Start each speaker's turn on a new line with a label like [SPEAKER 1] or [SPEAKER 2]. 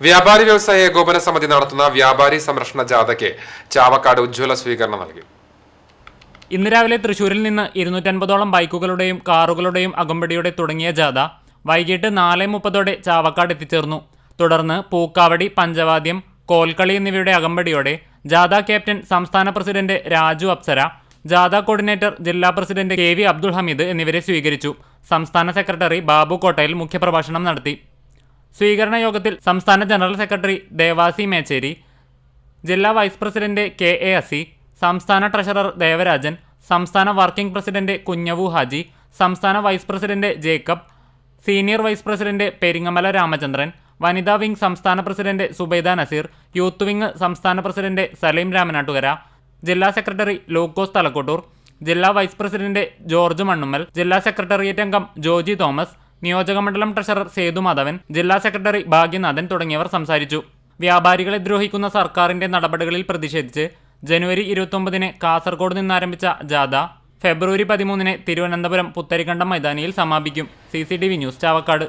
[SPEAKER 1] വ്യാപാരി വ്യവസായ ഏകോപന സമിതി നടത്തുന്ന വ്യാപാരി സംരക്ഷണ ജാഥയ്ക്ക് ചാവക്കാട് ഉജ്ജ്വല സ്വീകരണം നൽകി.
[SPEAKER 2] ഇന്ന് രാവിലെ തൃശൂരിൽ നിന്ന് ഇരുന്നൂറ്റൻപതോളം ബൈക്കുകളുടെയും കാറുകളുടെയും അകമ്പടിയുടെ തുടങ്ങിയ ജാഥ വൈകിട്ട് നാല് മുപ്പതോടെ ചാവക്കാട് എത്തിച്ചേർന്നു. തുടർന്ന് പൂക്കാവടി പഞ്ചവാദ്യം കോൽക്കളി എന്നിവയുടെ അകമ്പടിയോടെ ജാഥ ക്യാപ്റ്റൻ സംസ്ഥാന പ്രസിഡന്റ് രാജു അപ്സര ജാഥ കോർഡിനേറ്റർ ജില്ലാ president K V Abdul Hameed എന്നിവരെ സ്വീകരിച്ചു. സംസ്ഥാന സെക്രട്ടറി ബാബു കോട്ടയിൽ മുഖ്യപ്രഭാഷണം നടത്തി. സ്വീകരണ യോഗത്തിൽ സംസ്ഥാന ജനറൽ സെക്രട്ടറി ദേവാസി മേച്ചേരി ജില്ലാ വൈസ് പ്രസിഡന്റ് കെ എ അസി സംസ്ഥാന ട്രഷറർ ദേവരാജൻ സംസ്ഥാന വർക്കിംഗ് പ്രസിഡന്റ് കുഞ്ഞവു ഹാജി സംസ്ഥാന vice president Jacob senior vice president Peringamala Ramachandran വനിതാ വിംഗ് സംസ്ഥാന president Subaida Naseer youth wing സംസ്ഥാന പ്രസിഡന്റ് സലീം രാമനാട്ടുകര ജില്ലാ സെക്രട്ടറി ലൂക്കോസ് തലക്കോട്ടൂർ ജില്ലാ വൈസ് പ്രസിഡന്റ് ജോർജ് മണ്ണുമ്മൽ ജില്ലാ സെക്രട്ടേറിയറ്റ് അംഗം ജോജി തോമസ് നിയോജകമണ്ഡലം ട്രഷറർ സേതു മാധവൻ ജില്ലാ സെക്രട്ടറി ഭാഗ്യനാഥൻ തുടങ്ങിയവർ സംസാരിച്ചു. വ്യാപാരികളെ ദ്രോഹിക്കുന്ന സർക്കാരിന്റെ നടപടികളിൽ പ്രതിഷേധിച്ച് ജനുവരി ഇരുപത്തൊമ്പതിന് കാസർഗോഡ് നിന്നാരംഭിച്ച ജാഥ ഫെബ്രുവരി പതിമൂന്നിന് തിരുവനന്തപുരം പുത്തരിക്കണ്ടം മൈതാനിയിൽ സമാപിക്കും. C news Chavakkad.